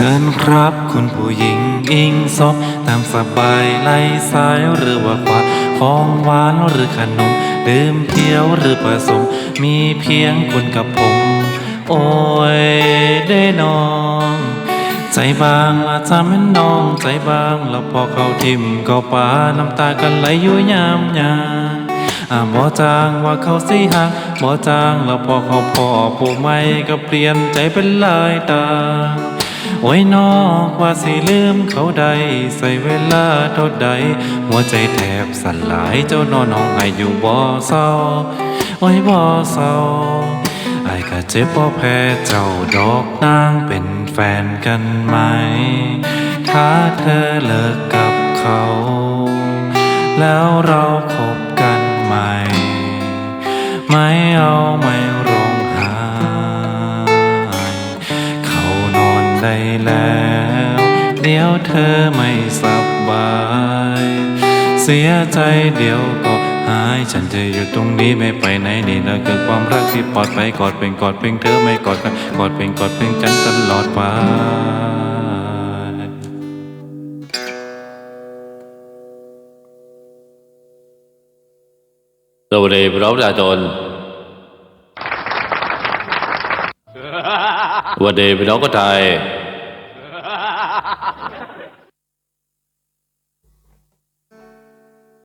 ชิญครับ คุณผู้หญิงอิงซอกตามสบายไล่สายหรือว่าควาของหวานหรือขนมดื่มเพียวหรือผสม มีเพียงคุณกับผม โอ้ยได้น้อง ใจบางอาจจะแม่นน้องใจบางแล้วพอเขาทิมก็ปาน้ำตากันไหลอยู่ยามยามอ่าบ่จางว่าเขาสิหักบ่จางแล้วพอเขาพอผู้ใหม่ก็เปลี่ยนใจเป็นลายตา โอ้ยนอกว่าสิลืมเขาใด ใส่เวลาเท่าใด หัวใจแทบสลายเจ้านอนน้องไอายุบ่เศร้า โอ้ยบ่เศร้าไอ้ก็เจ็บบ่แพ้เจ้าดอกนางเป็นแฟนกันไหม ถ้าเธอเลิกกับเขา แล้วเราคบกันใหม่ ไม่เอาไม่รู้ นอนได้แล้ว เดี๋ยวเธอไม่สบาย เสียใจเดี๋ยวก็หายฉันจะอยู่ตรงนี้ไม่ไปไหนนี่นะคือความรักที่ปลอดภัยกอดเป็นกอดเพียงเธอไม่กอดกันกอดเป็นกอดเพียงฉันตลอดไปสวัสดีพี่น้องประชาชน สวัสดีพี่น้องก็ไทย